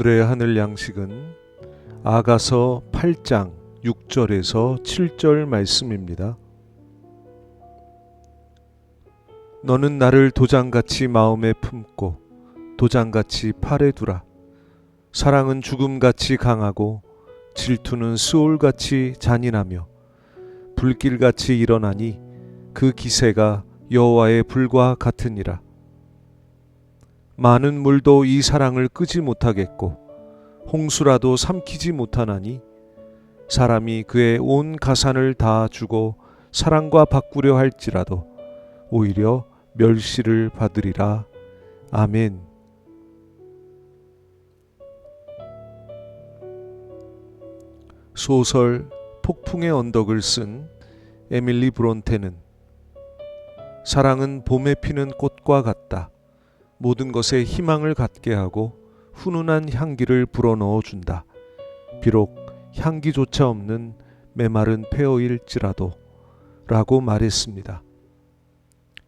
오늘의 하늘 양식은 아가서 8장 6절에서 7절 말씀입니다. 너는 나를 도장같이 마음에 품고 도장같이 팔에 두라. 사랑은 죽음같이 강하고 질투는 수올같이 잔인하며 불길같이 일어나니 그 기세가 여호와의 불과 같으니라. 많은 물도 이 사랑을 끄지 못하겠고 홍수라도 삼키지 못하나니 사람이 그의 온 가산을 다 주고 사랑과 바꾸려 할지라도 오히려 멸시를 받으리라. 아멘. 소설 폭풍의 언덕을 쓴 에밀리 브론테는 사랑은 봄에 피는 꽃과 같다. 모든 것에 희망을 갖게 하고 훈훈한 향기를 불어넣어 준다. 비록 향기조차 없는 메마른 폐허일지라도 라고 말했습니다.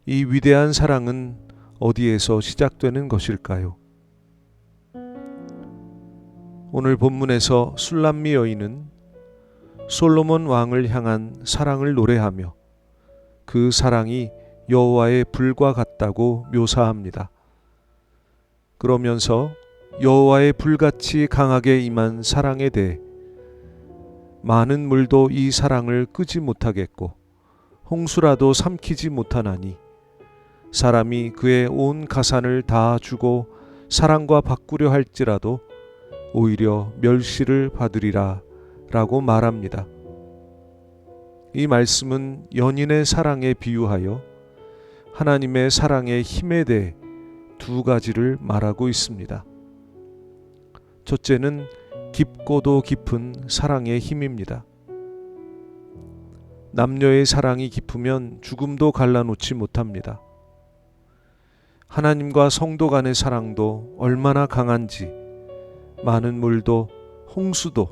이 위대한 사랑은 어디에서 시작되는 것일까요? 오늘 본문에서 술람미 여인은 솔로몬 왕을 향한 사랑을 노래하며 그 사랑이 여호와의 불과 같다고 묘사합니다. 그러면서 여호와의 불같이 강하게 임한 사랑에 대해 많은 물도 이 사랑을 끄지 못하겠고 홍수라도 삼키지 못하나니 사람이 그의 온 가산을 다 주고 사랑과 바꾸려 할지라도 오히려 멸시를 받으리라 라고 말합니다. 이 말씀은 연인의 사랑에 비유하여 하나님의 사랑의 힘에 대해 두 가지를 말하고 있습니다. 첫째는 깊고도 깊은 사랑의 힘입니다. 남녀의 사랑이 깊으면 죽음도 갈라놓지 못합니다. 하나님과 성도 간의 사랑도 얼마나 강한지 많은 물도 홍수도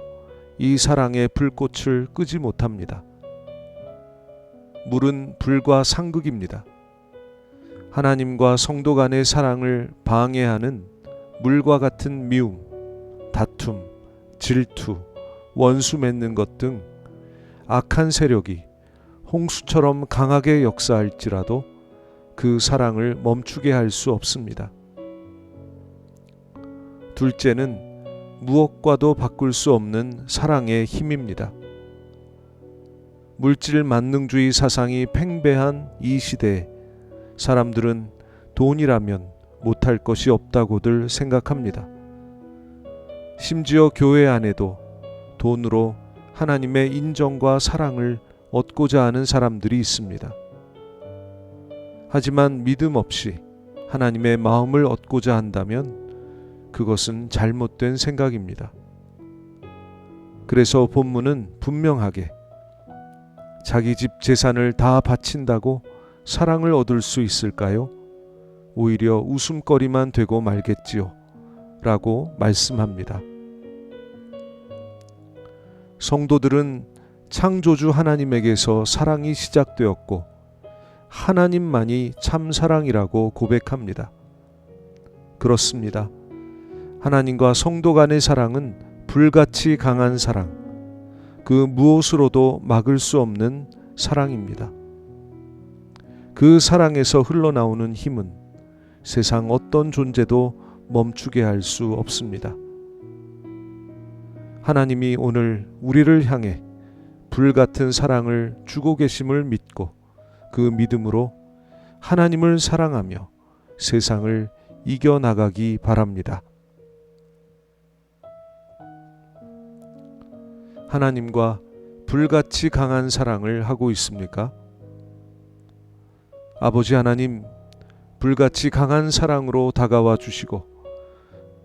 이 사랑의 불꽃을 끄지 못합니다. 물은 불과 상극입니다. 하나님과 성도 간의 사랑을 방해하는 물과 같은 미움, 다툼, 질투, 원수 맺는 것 등 악한 세력이 홍수처럼 강하게 역사할지라도 그 사랑을 멈추게 할 수 없습니다. 둘째는 무엇과도 바꿀 수 없는 사랑의 힘입니다. 물질 만능주의 사상이 팽배한 이 시대에 사람들은 돈이라면 못할 것이 없다고들 생각합니다. 심지어 교회 안에도 돈으로 하나님의 인정과 사랑을 얻고자 하는 사람들이 있습니다. 하지만 믿음 없이 하나님의 마음을 얻고자 한다면 그것은 잘못된 생각입니다. 그래서 본문은 분명하게 자기 집 재산을 다 바친다고 사랑을 얻을 수 있을까요? 오히려 웃음거리만 되고 말겠지요. 라고 말씀합니다. 성도들은 창조주 하나님에게서 사랑이 시작되었고 하나님만이 참 사랑이라고 고백합니다. 그렇습니다. 하나님과 성도 간의 사랑은 불같이 강한 사랑, 그 무엇으로도 막을 수 없는 사랑입니다. 그 사랑에서 흘러나오는 힘은 세상 어떤 존재도 멈추게 할 수 없습니다. 하나님이 오늘 우리를 향해 불같은 사랑을 주고 계심을 믿고 그 믿음으로 하나님을 사랑하며 세상을 이겨나가기 바랍니다. 하나님과 불같이 강한 사랑을 하고 있습니까? 아버지 하나님, 불같이 강한 사랑으로 다가와 주시고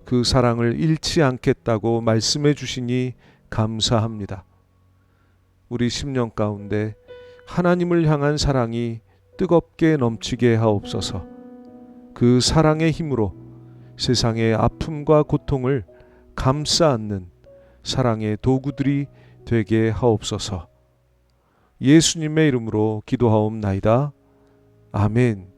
그 사랑을 잃지 않겠다고 말씀해 주시니 감사합니다. 우리 10년 가운데 하나님을 향한 사랑이 뜨겁게 넘치게 하옵소서. 그 사랑의 힘으로 세상의 아픔과 고통을 감싸 안는 사랑의 도구들이 되게 하옵소서. 예수님의 이름으로 기도하옵나이다. 아멘.